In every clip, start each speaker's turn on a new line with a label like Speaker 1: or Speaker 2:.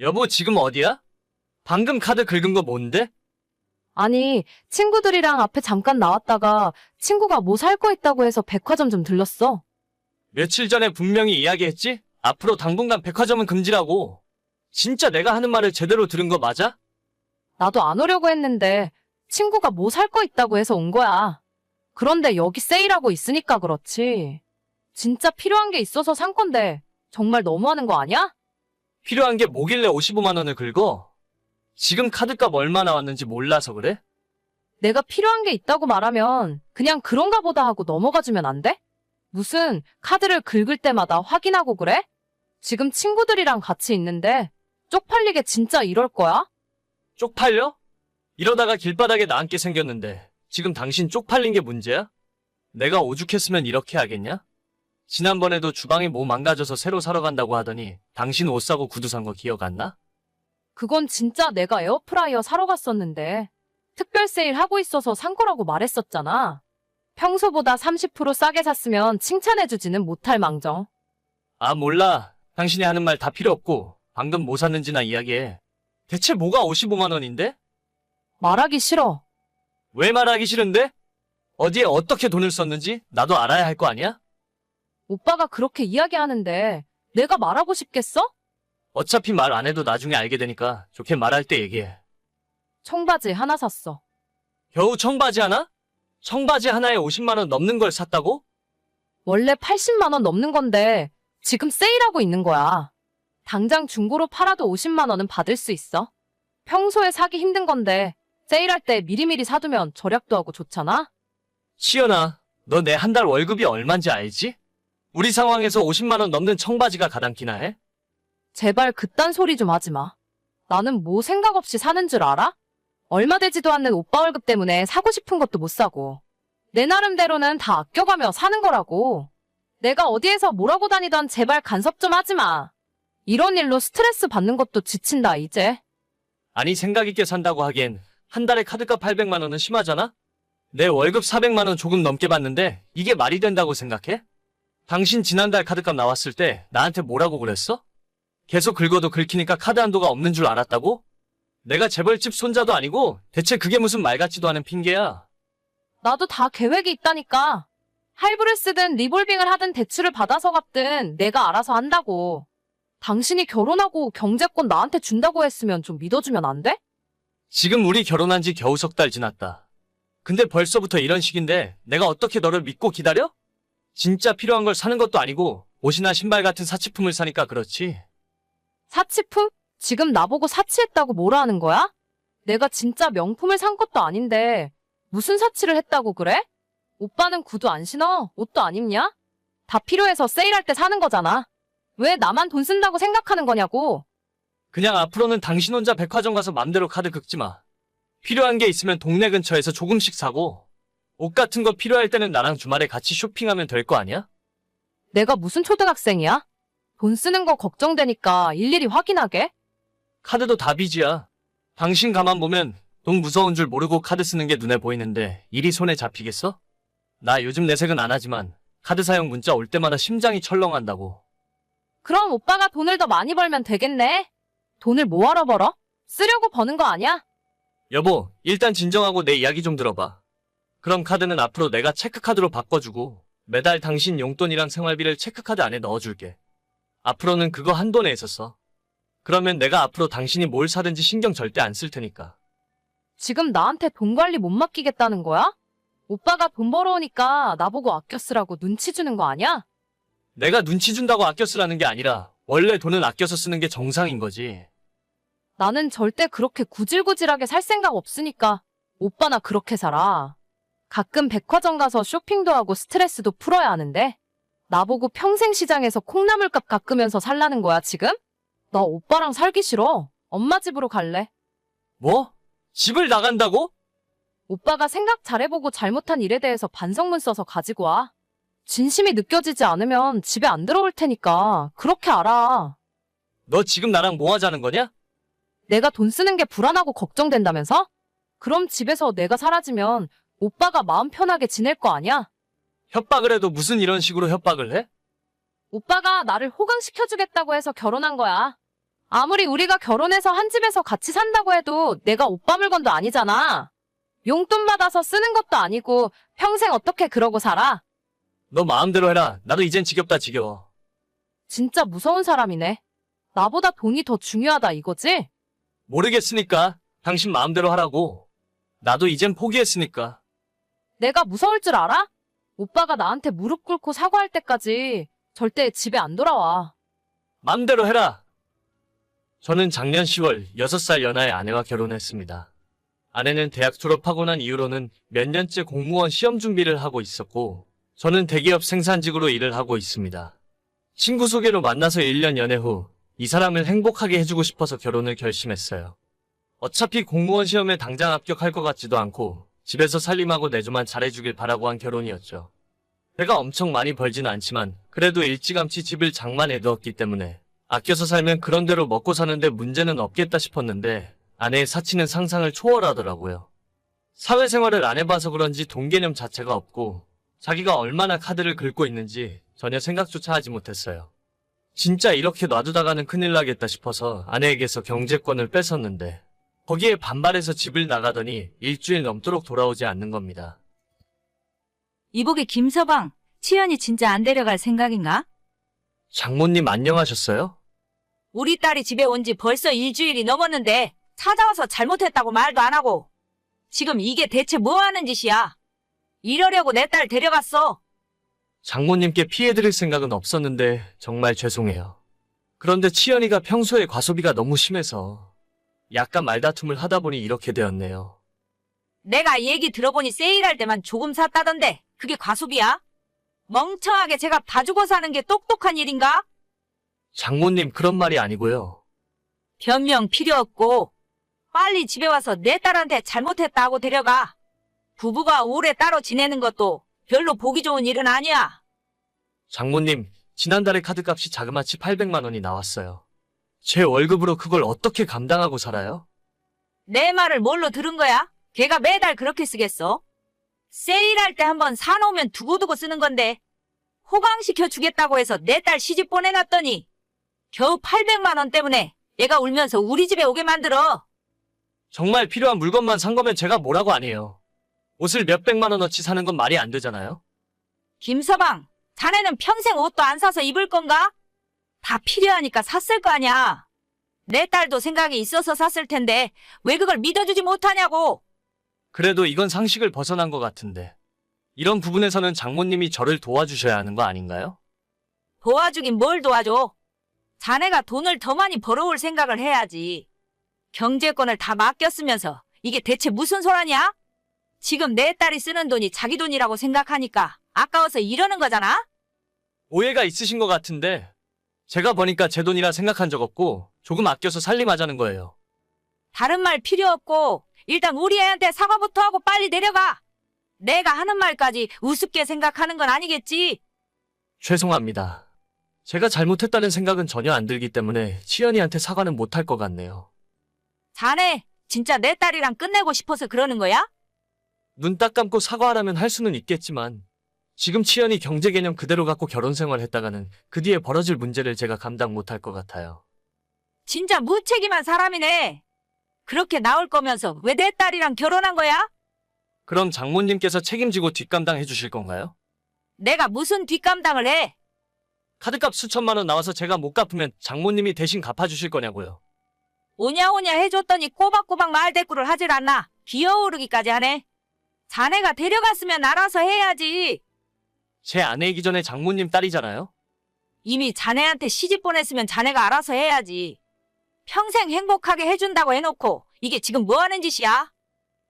Speaker 1: 여보, 지금 어디야? 방금 카드 긁은 거 뭔데?
Speaker 2: 아니, 친구들이랑 앞에 잠깐 나왔다가 친구가 뭐 살 거 있다고 해서 백화점 좀 들렀어.
Speaker 1: 며칠 전에 분명히 이야기했지? 앞으로 당분간 백화점은 금지라고. 진짜 내가 하는 말을 제대로 들은 거 맞아?
Speaker 2: 나도 안 오려고 했는데 친구가 뭐 살 거 있다고 해서 온 거야. 그런데 여기 세일하고 있으니까 그렇지. 진짜 필요한 게 있어서 산 건데 정말 너무하는 거 아니야?
Speaker 1: 필요한 게 뭐길래 55만 원을 긁어? 지금 카드값 얼마 나왔는지 몰라서 그래?
Speaker 2: 내가 필요한 게 있다고 말하면 그냥 그런가 보다 하고 넘어가 주면 안 돼? 무슨 카드를 긁을 때마다 확인하고 그래? 지금 친구들이랑 같이 있는데 쪽팔리게 진짜 이럴 거야?
Speaker 1: 쪽팔려? 이러다가 길바닥에 나앉게 생겼는데 지금 당신 쪽팔린 게 문제야? 내가 오죽했으면 이렇게 하겠냐? 지난번에도 주방에 뭐 망가져서 새로 사러 간다고 하더니 당신 옷 사고 구두 산 거 기억 안 나?
Speaker 2: 그건 진짜 내가 에어프라이어 사러 갔었는데 특별 세일 하고 있어서 산 거라고 말했었잖아. 평소보다 30% 싸게 샀으면 칭찬해주지는 못할 망정.
Speaker 1: 아 몰라 당신이 하는 말 다 필요 없고 방금 뭐 샀는지나 이야기해 대체 뭐가 55만 원인데?
Speaker 2: 말하기 싫어.
Speaker 1: 왜 말하기 싫은데? 어디에 어떻게 돈을 썼는지 나도 알아야 할 거 아니야?
Speaker 2: 오빠가 그렇게 이야기하는데 내가 말하고 싶겠어?
Speaker 1: 어차피 말 안 해도 나중에 알게 되니까 좋게 말할 때 얘기해.
Speaker 2: 청바지 하나 샀어.
Speaker 1: 겨우 청바지 하나? 청바지 하나에 50만 원 넘는 걸 샀다고?
Speaker 2: 원래 80만 원 넘는 건데 지금 세일하고 있는 거야. 당장 중고로 팔아도 50만 원은 받을 수 있어. 평소에 사기 힘든 건데 세일할 때 미리미리 사두면 절약도 하고 좋잖아.
Speaker 1: 시연아, 너 내 한 달 월급이 얼만지 알지? 우리 상황에서 50만 원 넘는 청바지가 가당키나 해?
Speaker 2: 제발 그딴 소리 좀 하지 마. 나는 뭐 생각 없이 사는 줄 알아? 얼마 되지도 않는 오빠 월급 때문에 사고 싶은 것도 못 사고. 내 나름대로는 다 아껴가며 사는 거라고. 내가 어디에서 뭐라고 다니던 제발 간섭 좀 하지 마. 이런 일로 스트레스 받는 것도 지친다, 이제.
Speaker 1: 아니 생각 있게 산다고 하기엔 한 달에 카드값 800만 원은 심하잖아? 내 월급 400만 원 조금 넘게 받는데 이게 말이 된다고 생각해? 당신 지난달 카드값 나왔을 때 나한테 뭐라고 그랬어? 계속 긁어도 긁히니까 카드 한도가 없는 줄 알았다고? 내가 재벌집 손자도 아니고 대체 그게 무슨 말 같지도 않은 핑계야.
Speaker 2: 나도 다 계획이 있다니까. 할부를 쓰든 리볼빙을 하든 대출을 받아서 갚든 내가 알아서 한다고. 당신이 결혼하고 경제권 나한테 준다고 했으면 좀 믿어주면 안 돼?
Speaker 1: 지금 우리 결혼한 지 겨우 석 달 지났다. 근데 벌써부터 이런 식인데 내가 어떻게 너를 믿고 기다려? 진짜 필요한 걸 사는 것도 아니고 옷이나 신발 같은 사치품을 사니까 그렇지.
Speaker 2: 사치품? 지금 나보고 사치했다고 뭐라 하는 거야? 내가 진짜 명품을 산 것도 아닌데 무슨 사치를 했다고 그래? 오빠는 구두 안 신어? 옷도 안 입냐? 다 필요해서 세일할 때 사는 거잖아. 왜 나만 돈 쓴다고 생각하는 거냐고.
Speaker 1: 그냥 앞으로는 당신 혼자 백화점 가서 맘대로 카드 긁지 마. 필요한 게 있으면 동네 근처에서 조금씩 사고 옷 같은 거 필요할 때는 나랑 주말에 같이 쇼핑하면 될 거 아니야?
Speaker 2: 내가 무슨 초등학생이야? 돈 쓰는 거 걱정되니까 일일이 확인하게?
Speaker 1: 카드도 다 빚이야. 당신 가만 보면 돈 무서운 줄 모르고 카드 쓰는 게 눈에 보이는데 일이 손에 잡히겠어? 나 요즘 내색은 안 하지만 카드 사용 문자 올 때마다 심장이 철렁한다고.
Speaker 2: 그럼 오빠가 돈을 더 많이 벌면 되겠네. 돈을 뭐하러 벌어? 쓰려고 버는 거 아니야?
Speaker 1: 여보, 일단 진정하고 내 이야기 좀 들어봐. 그럼 카드는 앞으로 내가 체크카드로 바꿔주고 매달 당신 용돈이랑 생활비를 체크카드 안에 넣어줄게. 앞으로는 그거 한도 내에서 써. 그러면 내가 앞으로 당신이 뭘 사든지 신경 절대 안 쓸 테니까.
Speaker 2: 지금 나한테 돈 관리 못 맡기겠다는 거야? 오빠가 돈 벌어오니까 나보고 아껴 쓰라고 눈치 주는 거 아니야?
Speaker 1: 내가 눈치 준다고 아껴 쓰라는 게 아니라 원래 돈은 아껴서 쓰는 게 정상인 거지.
Speaker 2: 나는 절대 그렇게 구질구질하게 살 생각 없으니까 오빠나 그렇게 살아. 가끔 백화점 가서 쇼핑도 하고 스트레스도 풀어야 하는데 나보고 평생 시장에서 콩나물값 깎으면서 살라는 거야 지금? 나 오빠랑 살기 싫어. 엄마 집으로 갈래.
Speaker 1: 뭐? 집을 나간다고?
Speaker 2: 오빠가 생각 잘해보고 잘못한 일에 대해서 반성문 써서 가지고 와. 진심이 느껴지지 않으면 집에 안 들어올 테니까 그렇게 알아.
Speaker 1: 너 지금 나랑 뭐 하자는 거냐?
Speaker 2: 내가 돈 쓰는 게 불안하고 걱정된다면서? 그럼 집에서 내가 사라지면 오빠가 마음 편하게 지낼 거 아니야?
Speaker 1: 협박을 해도 무슨 이런 식으로 협박을 해?
Speaker 2: 오빠가 나를 호강시켜주겠다고 해서 결혼한 거야. 아무리 우리가 결혼해서 한 집에서 같이 산다고 해도 내가 오빠 물건도 아니잖아. 용돈 받아서 쓰는 것도 아니고 평생 어떻게 그러고 살아?
Speaker 1: 너 마음대로 해라. 나도 이젠 지겹다 지겨워.
Speaker 2: 진짜 무서운 사람이네. 나보다 돈이 더 중요하다 이거지?
Speaker 1: 모르겠으니까 당신 마음대로 하라고. 나도 이젠 포기했으니까.
Speaker 2: 내가 무서울 줄 알아? 오빠가 나한테 무릎 꿇고 사과할 때까지 절대 집에 안 돌아와.
Speaker 1: 마음대로 해라. 저는 작년 10월 6살 연하의 아내와 결혼했습니다. 아내는 대학 졸업하고 난 이후로는 몇 년째 공무원 시험 준비를 하고 있었고, 저는 대기업 생산직으로 일을 하고 있습니다. 친구 소개로 만나서 1년 연애 후, 이 사람을 행복하게 해주고 싶어서 결혼을 결심했어요. 어차피 공무원 시험에 당장 합격할 것 같지도 않고, 집에서 살림하고 내조만 잘해주길 바라고 한 결혼이었죠. 제가 엄청 많이 벌지는 않지만, 그래도 일찌감치 집을 장만해 두었기 때문에, 아껴서 살면 그런 대로 먹고 사는데 문제는 없겠다 싶었는데 아내의 사치는 상상을 초월하더라고요. 사회생활을 안 해봐서 그런지 돈 개념 자체가 없고 자기가 얼마나 카드를 긁고 있는지 전혀 생각조차 하지 못했어요. 진짜 이렇게 놔두다가는 큰일 나겠다 싶어서 아내에게서 경제권을 뺏었는데 거기에 반발해서 집을 나가더니 일주일 넘도록 돌아오지 않는 겁니다.
Speaker 3: 이복의 김서방, 치연이 진짜 안 데려갈 생각인가?
Speaker 1: 장모님 안녕하셨어요?
Speaker 3: 우리 딸이 집에 온 지 벌써 일주일이 넘었는데 찾아와서 잘못했다고 말도 안 하고 지금 이게 대체 뭐 하는 짓이야? 이러려고 내 딸 데려갔어.
Speaker 1: 장모님께 피해드릴 생각은 없었는데 정말 죄송해요. 그런데 치연이가 평소에 과소비가 너무 심해서 약간 말다툼을 하다 보니 이렇게 되었네요.
Speaker 3: 내가 얘기 들어보니 세일할 때만 조금 샀다던데 그게 과소비야? 멍청하게 제가 봐주고 사는 게 똑똑한 일인가?
Speaker 1: 장모님 그런 말이 아니고요.
Speaker 3: 변명 필요 없고 빨리 집에 와서 내 딸한테 잘못했다고 데려가. 부부가 오래 따로 지내는 것도 별로 보기 좋은 일은 아니야.
Speaker 1: 장모님 지난달에 카드값이 자그마치 800만 원이 나왔어요. 제 월급으로 그걸 어떻게 감당하고 살아요?
Speaker 3: 내 말을 뭘로 들은 거야? 걔가 매달 그렇게 쓰겠어? 세일할 때 한번 사놓으면 두고두고 쓰는 건데 호강시켜 주겠다고 해서 내 딸 시집 보내놨더니 겨우 800만 원 때문에 얘가 울면서 우리 집에 오게 만들어.
Speaker 1: 정말 필요한 물건만 산 거면 제가 뭐라고 안 해요. 옷을 몇백만 원어치 사는 건 말이 안 되잖아요?
Speaker 3: 김서방, 자네는 평생 옷도 안 사서 입을 건가? 다 필요하니까 샀을 거 아니야. 내 딸도 생각이 있어서 샀을 텐데 왜 그걸 믿어주지 못하냐고.
Speaker 1: 그래도 이건 상식을 벗어난 것 같은데. 이런 부분에서는 장모님이 저를 도와주셔야 하는 거 아닌가요?
Speaker 3: 도와주긴 뭘 도와줘. 자네가 돈을 더 많이 벌어올 생각을 해야지. 경제권을 다 맡겼으면서 이게 대체 무슨 소라냐? 지금 내 딸이 쓰는 돈이 자기 돈이라고 생각하니까 아까워서 이러는 거잖아?
Speaker 1: 오해가 있으신 것 같은데 제가 버니까 제 돈이라 생각한 적 없고 조금 아껴서 살림하자는 거예요.
Speaker 3: 다른 말 필요 없고 일단 우리 애한테 사과부터 하고 빨리 내려가. 내가 하는 말까지 우습게 생각하는 건 아니겠지?
Speaker 1: 죄송합니다. 제가 잘못했다는 생각은 전혀 안 들기 때문에 치연이한테 사과는 못할 것 같네요.
Speaker 3: 자네 진짜 내 딸이랑 끝내고 싶어서 그러는 거야?
Speaker 1: 눈 딱 감고 사과하라면 할 수는 있겠지만 지금 치연이 경제 개념 그대로 갖고 결혼 생활 했다가는 그 뒤에 벌어질 문제를 제가 감당 못할 것 같아요.
Speaker 3: 진짜 무책임한 사람이네. 그렇게 나올 거면서 왜 내 딸이랑 결혼한 거야?
Speaker 1: 그럼 장모님께서 책임지고 뒷감당해 주실 건가요?
Speaker 3: 내가 무슨 뒷감당을 해?
Speaker 1: 카드값 수천만 원 나와서 제가 못 갚으면 장모님이 대신 갚아주실 거냐고요.
Speaker 3: 오냐오냐 해줬더니 꼬박꼬박 말대꾸를 하질 않나. 기어오르기까지 하네. 자네가 데려갔으면 알아서 해야지.
Speaker 1: 제 아내이기 전에 장모님 딸이잖아요?
Speaker 3: 이미 자네한테 시집 보냈으면 자네가 알아서 해야지. 평생 행복하게 해준다고 해놓고 이게 지금 뭐 하는 짓이야?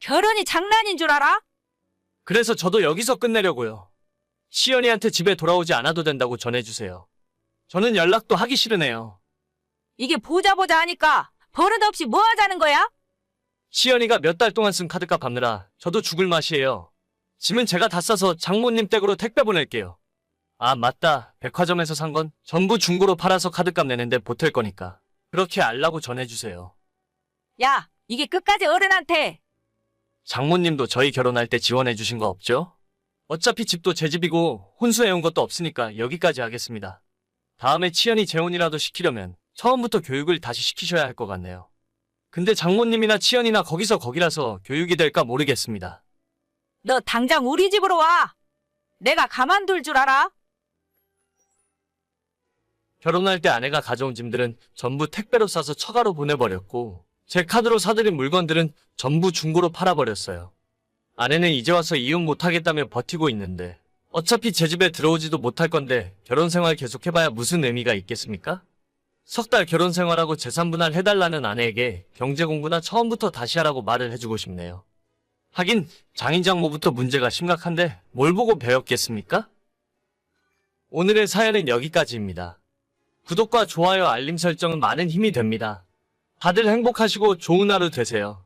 Speaker 3: 결혼이 장난인 줄 알아?
Speaker 1: 그래서 저도 여기서 끝내려고요. 시연이한테 집에 돌아오지 않아도 된다고 전해주세요. 저는 연락도 하기 싫으네요.
Speaker 3: 이게 보자 보자 하니까 버릇없이 뭐 하자는 거야?
Speaker 1: 시연이가 몇 달 동안 쓴 카드값 갚느라 저도 죽을 맛이에요. 짐은 제가 다 싸서 장모님 댁으로 택배 보낼게요. 아, 맞다. 백화점에서 산 건 전부 중고로 팔아서 카드값 내는데 보탤 거니까. 그렇게 알라고 전해주세요.
Speaker 3: 야, 이게 끝까지 어른한테
Speaker 1: 장모님도 저희 결혼할 때 지원해주신 거 없죠? 어차피 집도 제 집이고 혼수해온 것도 없으니까 여기까지 하겠습니다. 다음에 치연이 재혼이라도 시키려면 처음부터 교육을 다시 시키셔야 할 것 같네요. 근데 장모님이나 치연이나 거기서 거기라서 교육이 될까 모르겠습니다.
Speaker 3: 너 당장 우리 집으로 와. 내가 가만둘 줄 알아?
Speaker 1: 결혼할 때 아내가 가져온 짐들은 전부 택배로 싸서 처가로 보내버렸고 제 카드로 사들인 물건들은 전부 중고로 팔아버렸어요. 아내는 이제 와서 이혼 못하겠다며 버티고 있는데 어차피 제 집에 들어오지도 못할 건데 결혼 생활 계속해봐야 무슨 의미가 있겠습니까? 석 달 결혼 생활하고 재산 분할 해달라는 아내에게 경제 공부나 처음부터 다시 하라고 말을 해주고 싶네요. 하긴 장인장모부터 문제가 심각한데 뭘 보고 배웠겠습니까? 오늘의 사연은 여기까지입니다. 구독과 좋아요 알림 설정은 많은 힘이 됩니다. 다들 행복하시고 좋은 하루 되세요.